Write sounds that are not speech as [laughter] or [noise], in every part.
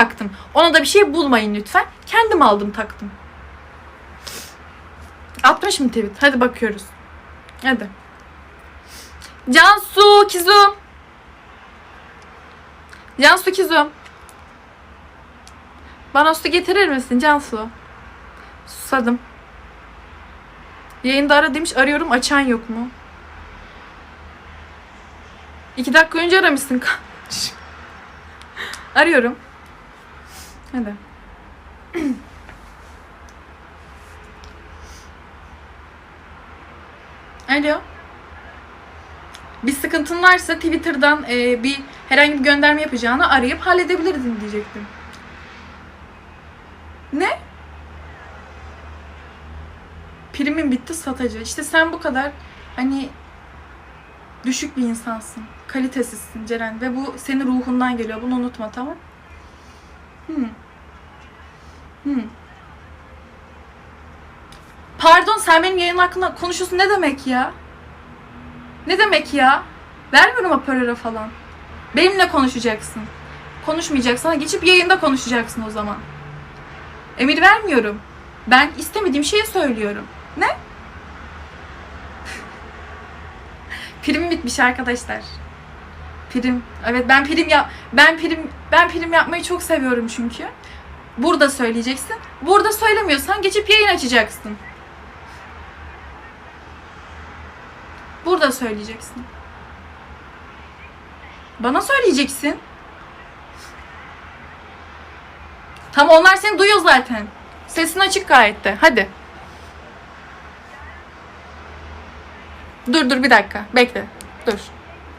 taktım. Ona da bir şey bulmayın lütfen. Kendim aldım taktım. Atmış mı tweet? Hadi bakıyoruz. Hadi. Cansu Kizum. Cansu Kizum. Bana su getirir misin Cansu? Susadım. Yayında ara demiş arıyorum açan yok mu? İki dakika önce aramışsın. [laughs] Arıyorum. Hadi. [clears throat] Alo. Bir sıkıntın varsa Twitter'dan e, bir herhangi bir gönderme yapacağını arayıp halledebilirdin diyecektim. Ne? Primin bitti satıcı. İşte sen bu kadar hani düşük bir insansın. Kalitesizsin Ceren ve bu senin ruhundan geliyor. Bunu unutma tamam? Hmm. Pardon sen benim yayın hakkında konuşuyorsun ne demek ya? Ne demek ya? Vermiyorum hoparlöre falan. Benimle konuşacaksın. Konuşmayacaksan geçip yayında konuşacaksın o zaman. Emir vermiyorum. Ben istemediğim şeyi söylüyorum. Ne? [laughs] Prim bitmiş arkadaşlar. Prim. Evet ben prim ya ben prim ben prim yapmayı çok seviyorum çünkü. Burada söyleyeceksin. Burada söylemiyorsan geçip yayın açacaksın. Burada söyleyeceksin. Bana söyleyeceksin. Tamam onlar seni duyuyor zaten. Sesin açık gayet de. Hadi. Dur dur bir dakika. Bekle. Dur.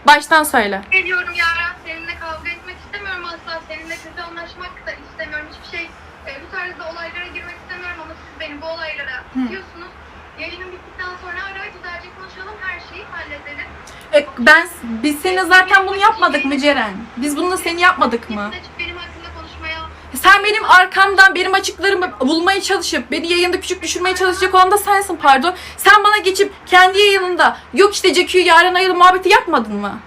Baştan söyle. Geliyorum Yaren. Seninle kavga etmek istemiyorum asla. Seninle kötü anlaşmak da istemiyorum. Hiçbir şey e, bu tarzda olaylara girmek istemiyorum ama siz beni bu olaylara itiyorsunuz. Yayının bittikten sonra ara güzelce konuşalım. Her şeyi halledelim. E, ben biz seninle zaten bunu yapmadık mı Ceren? Biz bununla seni yapmadık mı? Benim hakkında konuşmaya Sen benim arkamdan benim açıklarımı bulmaya çalışıp beni yayında küçük düşürmeye çalışacak olan da sensin pardon. Sen bana geçip kendi yayınında yok işte CQ'yu yarın ayırın muhabbeti yapmadın mı?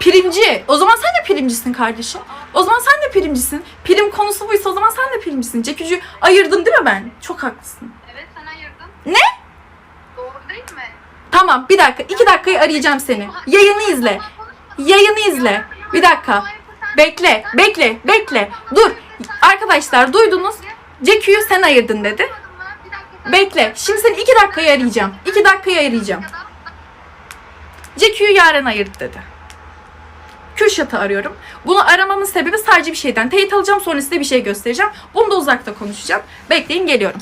Primci. O zaman sen de primcisin kardeşim. O zaman sen de primcisin. Prim konusu buysa o zaman sen de primcisin. CQ'yu ayırdım değil mi ben? Çok haklısın. evet sen ayırdın. Ne? Doğru değil mi? Tamam bir dakika. iki dakikayı arayacağım seni. Yayını izle. Yayını izle. Bir dakika. Bekle, bekle, bekle. Dur. Arkadaşlar duydunuz. CQ'yu sen ayırdın dedi. Bekle. Şimdi seni iki dakikayı arayacağım. İki dakikayı arayacağım. CQ'yu Yaren ayırdı dedi. Kürşat'ı arıyorum. Bunu aramamın sebebi sadece bir şeyden. Teyit alacağım sonra size bir şey göstereceğim. Bunu da uzakta konuşacağım. Bekleyin geliyorum.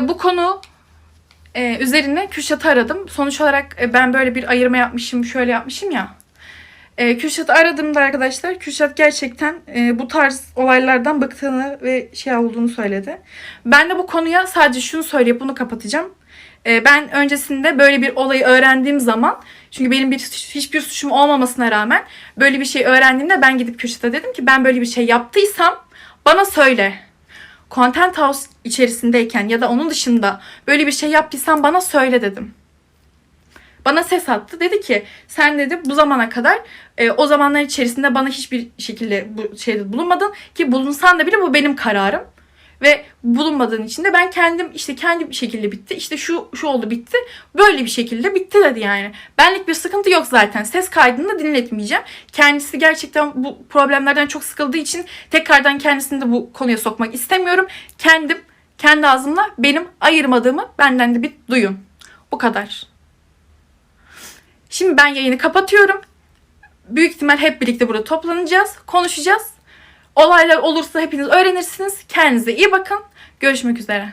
Ee, bu konu e, üzerine Kürşat'ı aradım. Sonuç olarak e, ben böyle bir ayırma yapmışım, şöyle yapmışım ya. E, Kürşat'ı aradığımda arkadaşlar Kürşat gerçekten e, bu tarz olaylardan bıktığını ve şey olduğunu söyledi. Ben de bu konuya sadece şunu söyleyip bunu kapatacağım. E, ben öncesinde böyle bir olayı öğrendiğim zaman çünkü benim bir hiçbir suçum olmamasına rağmen böyle bir şey öğrendiğimde ben gidip Kürşat'a dedim ki ben böyle bir şey yaptıysam bana söyle. Content House içerisindeyken ya da onun dışında böyle bir şey yaptıysan bana söyle dedim. Bana ses attı. Dedi ki sen dedi bu zamana kadar e, o zamanlar içerisinde bana hiçbir şekilde bu şeyde bulunmadın ki bulunsan da bile bu benim kararım. Ve bulunmadığın için de ben kendim işte kendi bir şekilde bitti. İşte şu şu oldu bitti. Böyle bir şekilde bitti dedi yani. Benlik bir sıkıntı yok zaten. Ses kaydını da dinletmeyeceğim. Kendisi gerçekten bu problemlerden çok sıkıldığı için tekrardan kendisini de bu konuya sokmak istemiyorum. Kendim kendi ağzımla benim ayırmadığımı benden de bir duyun. Bu kadar. Şimdi ben yayını kapatıyorum. Büyük ihtimal hep birlikte burada toplanacağız, konuşacağız. Olaylar olursa hepiniz öğrenirsiniz. Kendinize iyi bakın. Görüşmek üzere.